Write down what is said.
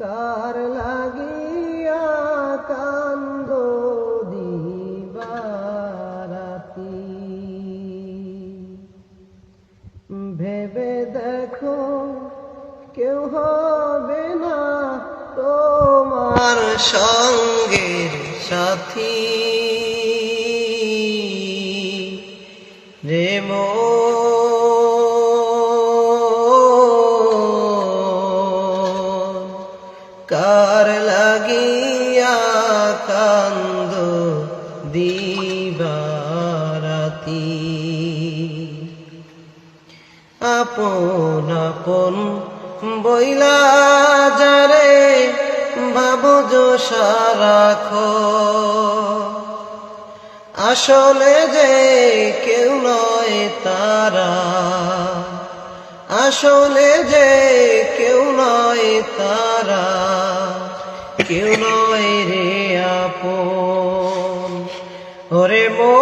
কার লাগিয়া ভেবে না তোমার সঙ্গের সাথী রে মন, কার লাগিয়া কান্দ দিবারাতি? আপন আপন বইলা যারে বাবুজ সারাখো আসলে যে কেউ নয় তারা। আসলে যে কেউ নয় তারা। কেউ নয় রে আপন। ওরে মো